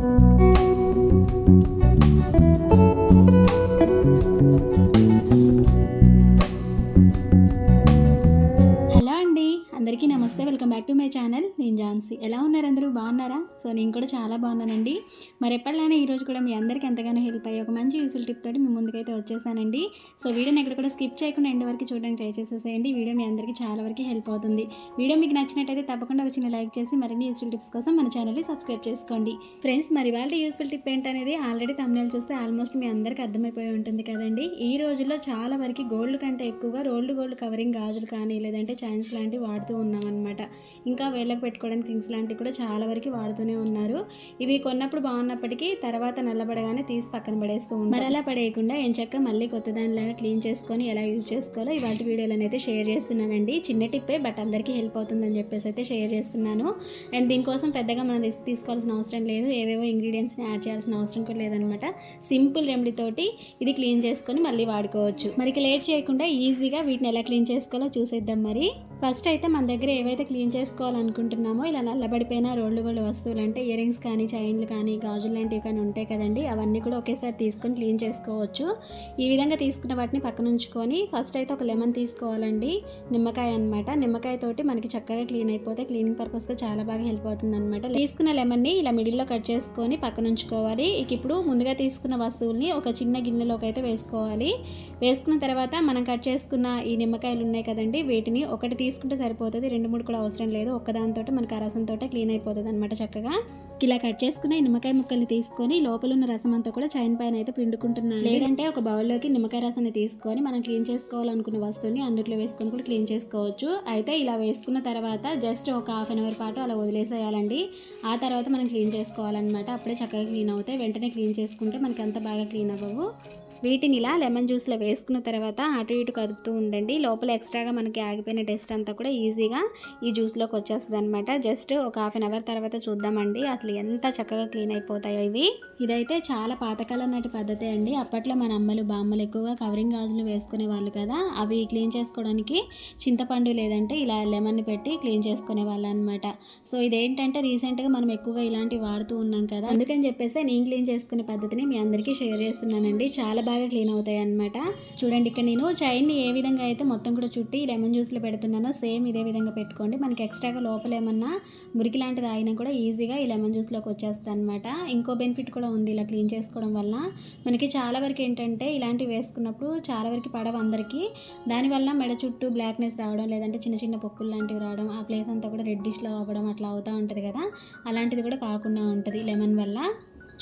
Thank you. Channel నేను ఝాన్సీ. ఎలా ఉన్నారు అందరూ? బాగున్నారా? సో నేను కూడా చాలా బాగున్నానండి. మరి ఎప్పటిలానే ఈరోజు కూడా మీ అందరికీ ఎంతగానో హెల్ప్ అయ్యే ఒక మంచి యూస్ఫుల్ టిప్ తోటి మీ ముందుకైతే వచ్చేసానండి. సో వీడియోని ఎక్కడ కూడా స్కిప్ చేయకుండా ఎండ్ వరకు చూడడానికి ట్రై చేసేసేయండి. వీడియో మీ అందరికీ చాలా వరకు హెల్ప్ అవుతుంది. వీడియో మీకు నచ్చినట్టయితే తప్పకుండా ఒక చిన్న లైక్ చేసి మరిన్ని యూస్ఫుల్ టిప్స్ కోసం మన ఛానల్ని సబ్స్క్రైబ్ చేసుకోండి. ఫ్రెండ్స్ మరి వాళ్ళ యూస్ఫుల్ టిప్ ఏంటనేది ఆల్రెడీ తమిళ చూస్తే ఆల్మోస్ట్ మీ అందరికీ అర్థమైపోయి ఉంటుంది కదండి. ఈ రోజుల్లో చాలా వరకు గోల్డ్ కంటే ఎక్కువగా రోల్డ్ గోల్డ్ కవరింగ్ గాజులు కానీ లేదంటే చైన్స్ లాంటివి వాడుతూ ఉన్నాం అనమాట ఇంకా వేళ్ళకు పెట్టుకోవడానికి రింగ్స్ లాంటివి కూడా చాలా వరకు వాడుతూనే ఉన్నారు. ఇవి కొన్నప్పుడు బాగున్నప్పటికీ తర్వాత నల్లబడగానే తీసి పక్కన పడేస్తూ ఉంటారు మరి అలా పడేయకుండా ఎంచక్క మళ్ళీ కొత్త దానిలాగా క్లీన్ చేసుకొని ఎలా యూజ్ చేసుకోవాలో ఇవాళ వీడియోలను అయితే షేర్ చేస్తున్నానండి. చిన్న టిప్పే బట్ అందరికీ హెల్ప్ అవుతుందని చెప్పేసి అయితే షేర్ చేస్తున్నాను. అండ్ దీనికోసం పెద్దగా మనం రిస్క్ తీసుకోవాల్సిన అవసరం లేదు. ఏవేవో ఇంగ్రీడియంట్స్ని యాడ్ చేయాల్సిన అవసరం కూడా లేదనమాట. సింపుల్ రెమెడీ తోటి ఇది క్లీన్ చేసుకొని మళ్ళీ వాడుకోవచ్చు. మరి లేట్ చేయకుండా ఈజీగా వీటిని ఎలా క్లీన్ చేసుకోవాలో చూసేద్దాం మరి. ఫస్ట్ అయితే మన దగ్గర ఏవైతే క్లీన్ తీసుకోవాలనుకుంటున్నామో ఇలా నల్లబడిపోయిన రోడ్లు గోళ్ళు వస్తువులు అంటే ఇయర్ రింగ్స్ కానీ చైన్లు కానీ గాజులు లాంటివి కానీ ఉంటాయి కదండి అవన్నీ కూడా ఒకేసారి తీసుకొని క్లీన్ చేసుకోవచ్చు. ఈ విధంగా తీసుకున్న వాటిని పక్కన ఉంచుకొని ఫస్ట్ అయితే ఒక లెమన్ తీసుకోవాలండి. నిమ్మకాయ అనమాట నిమ్మకాయ తోటి మనకి చక్కగా క్లీన్ అయిపోతే క్లీనింగ్ పర్పస్గా చాలా బాగా హెల్ప్ అవుతుంది అనమాట తీసుకున్న లెమన్ని ఇలా మిడిల్లో కట్ చేసుకొని పక్కన ఉంచుకోవాలి. ఇక ఇప్పుడు ముందుగా తీసుకున్న వస్తువుల్ని ఒక చిన్న గిన్నెలోకి అయితే వేసుకోవాలి. వేసుకున్న తర్వాత మనం కట్ చేసుకున్న ఈ నిమ్మకాయలు ఉన్నాయి కదండి వీటిని ఒకటి తీసుకుంటే సరిపోతుంది రెండు మూడు కూడా అవసరం లేదు. ఒక్కదానితో మనకి ఆ రసంతో క్లీన్ అయిపోతుంది అనమాట చక్కగా. ఇలా కట్ చేసుకున్న ఈ నిమ్మకాయ ముక్కల్ని తీసుకొని లోపల ఉన్న రసం అంతా కూడా చైన్ పైన అయితే పిండుకుంటున్నాను. లేదంటే ఒక బౌల్లోకి నిమ్మకాయ రసాన్ని తీసుకొని మనం క్లీన్ చేసుకోవాలనుకున్న వస్తువుని అందులో వేసుకొని కూడా క్లీన్ చేసుకోవచ్చు. అయితే ఇలా వేసుకున్న తర్వాత జస్ట్ ఒక హాఫ్ అన్ అవర్ పాటు అలా వదిలేసేయాలండి. ఆ తర్వాత మనం క్లీన్ చేసుకోవాలన్నమాట. అప్పుడే చక్కగా క్లీన్ అవుతాయి. వెంటనే క్లీన్ చేసుకుంటే మనకి అంత బాగా క్లీన్ అవ్వవు. వీటిని ఇలా లెమన్ జ్యూస్లో వేసుకున్న తర్వాత అటు ఇటు కదుపుతూ ఉండండి. లోపల ఎక్స్ట్రాగా మనకి ఆగిపోయిన టెస్ట్ అంతా కూడా ఈజీగా ఈ జ్యూస్లోకి వచ్చేస్తుంది అనమాట జస్ట్ ఒక హాఫ్ అన్ అవర్ తర్వాత చూద్దామండి. అసలు ఎంత చక్కగా క్లీన్ అయిపోతాయో ఇవి. ఇదైతే చాలా పాతకాలం నాటి పద్ధతి అండి. అప్పట్లో మన అమ్మలు బామ్మలు ఎక్కువగా కవరింగ్ గాజులు వేసుకునే వాళ్ళు కదా. అవి క్లీన్ చేసుకోవడానికి చింతపండు లేదంటే ఇలా లెమన్ పెట్టి క్లీన్ చేసుకునే వాళ్ళు అనమాట సో ఇదేంటంటే రీసెంట్గా మనం ఎక్కువగా ఇలాంటివి వాడుతూ ఉన్నాం కదా. అందుకని చెప్పేసి నేను క్లీన్ చేసుకునే పద్ధతిని మీ అందరికీ షేర్ చేస్తున్నానండి. చాలా బాగా క్లీన్ అవుతాయి అనమాట చూడండి ఇక్కడ నేను చైన్ని ఏ విధంగా అయితే మొత్తం కూడా చుట్టి లెమన్ జ్యూస్లో పెడుతున్నానో సేమ్ ఇదే విధంగా పెట్టుకోండి. మనకి ఎక్స్ట్రాగా లోపల ఏమన్నా మురికి లాంటిది ఆగినా కూడా ఈజీగా ఈ లెమన్ యూస్లోకి వచ్చేస్తుంది అనమాట ఇంకో బెనిఫిట్ కూడా ఉంది ఇలా క్లీన్ చేసుకోవడం వల్ల. మనకి చాలా వరకు ఏంటంటే ఇలాంటివి వేసుకున్నప్పుడు చాలా వరకు పడవ అందరికీ. దానివల్ల మెడ చుట్టూ బ్లాక్నెస్ రావడం లేదంటే చిన్న చిన్న పొక్కులు లాంటివి రావడం ఆ ప్లేస్ అంతా కూడా రెడ్డిష్లో అవ్వడం అట్లా అవుతూ ఉంటుంది కదా. అలాంటిది కూడా కాకుండా ఉంటుంది లెమన్ వల్ల.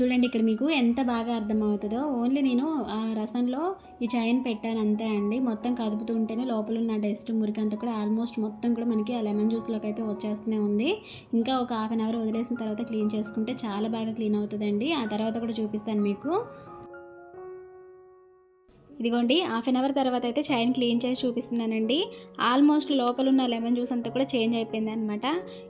చూడండి ఇక్కడ మీకు ఎంత బాగా అర్థమవుతుందో. ఓన్లీ నేను ఆ రసంలో ఈ చైన్ పెట్టాను అంతే అండి. మొత్తం కదుపుతూ ఉంటేనే లోపల ఉన్న డస్ట్ మురికి అంతా కూడా ఆల్మోస్ట్ మొత్తం కూడా మనకి ఆ లెమన్ జ్యూస్లోకి అయితే వచ్చేస్తూనే ఉంది. ఇంకా ఒక హాఫ్ అన్ అవర్ వదిలేసిన తర్వాత క్లీన్ చేసుకుంటే చాలా బాగా క్లీన్ అవుతుందండి. ఆ తర్వాత కూడా చూపిస్తాను మీకు. ఇదిగోండి హాఫ్ అన్ అవర్ తర్వాత అయితే చైన్ క్లీన్ చేసి చూపిస్తున్నానండి. ఆల్మోస్ట్ లోపల ఉన్న లెమన్ జ్యూస్ అంతా కూడా చేంజ్ అయిపోయింది అనమాట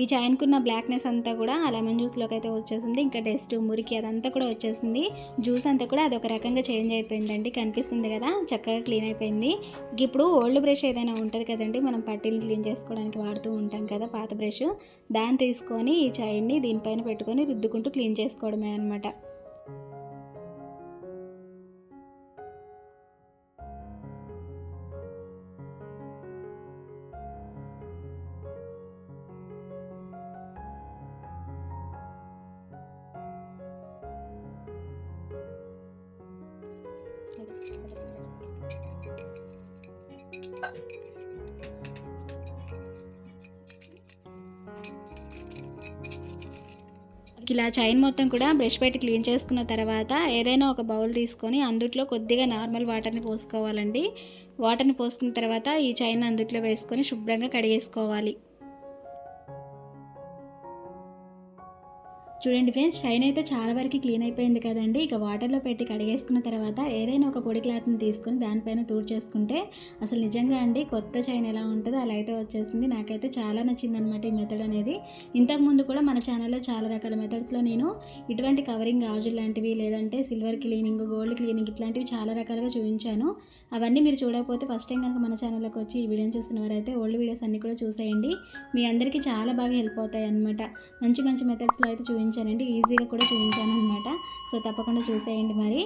ఈ చైన్కి ఉన్న బ్లాక్నెస్ అంతా కూడా ఆ లెమన్ జ్యూస్లోకి అయితే వచ్చేసింది. ఇంకా డస్ట్ మురికి అదంతా కూడా వచ్చేసింది. జ్యూస్ అంతా కూడా అది ఒక రకంగా చేంజ్ అయిపోయిందండి. కనిపిస్తుంది కదా చక్కగా క్లీన్ అయిపోయింది. ఇప్పుడు ఓల్డ్ బ్రష్ ఏదైనా ఉంటుంది కదండి మనం పట్టీలు క్లీన్ చేసుకోవడానికి వాడుతూ ఉంటాం కదా పాత బ్రష్. దాన్ని తీసుకొని ఈ చైన్ని దీనిపైన పెట్టుకొని రుద్దుకుంటూ క్లీన్ చేసుకోవడమే అనమాట ఇలా చైన్ మొత్తం కూడా బ్రష్ పెట్టి క్లీన్ చేసుకున్న తర్వాత ఏదైనా ఒక బౌల్ తీసుకొని అందుట్లో కొద్దిగా నార్మల్ వాటర్ని పోసుకోవాలండి. వాటర్ని పోసుకున్న తర్వాత ఈ చైన్ అందుట్లో వేసుకొని శుభ్రంగా కడిగేసుకోవాలి. చూడండి ఫ్రెండ్స్ చైన్ అయితే చాలా వరకు క్లీన్ అయిపోయింది కదండి. ఇక వాటర్లో పెట్టి కడిగేసుకున్న తర్వాత ఏదైనా ఒక పొడి క్లాత్ని తీసుకొని దానిపైన తూడు చేసుకుంటే అసలు నిజంగా అండి కొత్త చైన్ ఎలా ఉంటుందో అలా అయితే వచ్చేసింది. నాకైతే చాలా నచ్చింది అనమాట ఈ మెథడ్ అనేది. ఇంతకుముందు కూడా మన ఛానల్లో చాలా రకాల మెథడ్స్లో నేను ఇటువంటి కవరింగ్ గాజులు లాంటివి లేదంటే సిల్వర్ క్లీనింగ్ గోల్డ్ క్లీనింగ్ ఇట్లాంటివి చాలా రకాలుగా చూపించాను. అవన్నీ మీరు చూడకపోతే ఫస్ట్ టైం కనుక మన ఛానల్లోకి వచ్చి ఈ వీడియోని చూస్తున్న వారైతే ఓల్డ్ వీడియోస్ అన్నీ కూడా చూసేయండి. మీ అందరికీ చాలా బాగా హెల్ప్ అవుతాయి అనమాట మంచి మంచి మెథడ్స్లో అయితే చూపించాను. చూపించానండి. ఈజీగా కూడా చూపించాను అనమాట సో తప్పకుండా చూసేయండి మరి.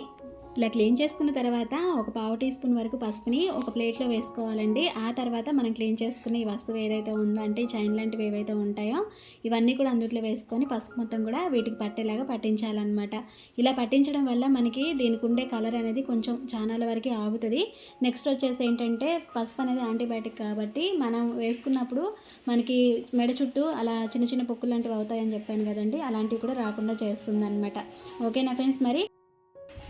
ఇలా క్లీన్ చేసుకున్న తర్వాత ఒక పావు టీ స్పూన్ వరకు పసుపుని ఒక ప్లేట్లో వేసుకోవాలండి. ఆ తర్వాత మనం క్లీన్ చేసుకున్న ఈ వస్తువు ఏదైతే ఉందో అంటే చైన్ లాంటివి ఏవైతే ఉంటాయో ఇవన్నీ కూడా అందుట్లో వేసుకొని పసుపు మొత్తం కూడా వీటికి పట్టేలాగా పట్టించాలన్నమాట. ఇలా పట్టించడం వల్ల మనకి దీనికి ఉండే కలర్ అనేది కొంచెం చానాల వరకు ఆగుతుంది. నెక్స్ట్ వచ్చేసి ఏంటంటే పసుపు అనేది యాంటీబయాటిక్ కాబట్టి మనం వేసుకున్నప్పుడు మనకి మెడ చుట్టూ అలా చిన్న చిన్న పొక్కులు లాంటివి అవుతాయని చెప్పాను కదండి అలాంటివి కూడా రాకుండా చేస్తుంది అనమాట ఓకేనా ఫ్రెండ్స్ మరి?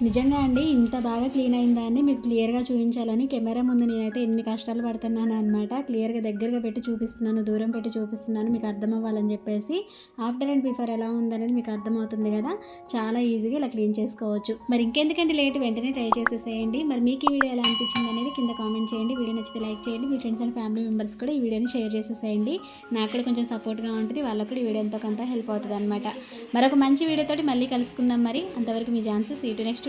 నిజంగా అండి ఇంత బాగా క్లీన్ అయిందా అని మీకు క్లియర్గా చూపించాలని కెమెరా ముందు నేనైతే ఎన్ని కష్టాలు పడుతున్నాను అనమాట క్లియర్గా దగ్గరగా పెట్టి చూపిస్తున్నాను దూరం పెట్టి చూపిస్తున్నాను మీకు అర్థం అవ్వాలని చెప్పేసి ఆఫ్టర్ అండ్ బిఫోర్ ఎలా ఉందనేది మీకు అర్థమవుతుంది కదా? చాలా ఈజీగా ఇలా క్లీన్ చేసుకోవచ్చు. మరి ఇంకెందుకంటే లేట్? వెంటనే ట్రై చేసేసేయండి. మరి మీకు ఈ వీడియో ఎలా అనిపించింది అనేది కింద కామెంట్ చేయండి. వీడియో నచ్చితే లైక్ చేయండి. మీ ఫ్రెండ్స్ అండ్ ఫ్యామిలీ మెంబర్స్ కూడా ఈ వీడియోని షేర్ చేసేసేయండి. నాకు కూడా కొంచెం సపోర్ట్గా ఉంటుంది. వాళ్ళకు కూడా ఈ వీడియో ఎంతో కొంత హెల్ప్ అవుతుంది అనమాట మరొక మంచి వీడియోతోటి మళ్ళీ కలుసుకుందాం మరి. అంతవరకు మీ ఛాన్సెస్ ఈ next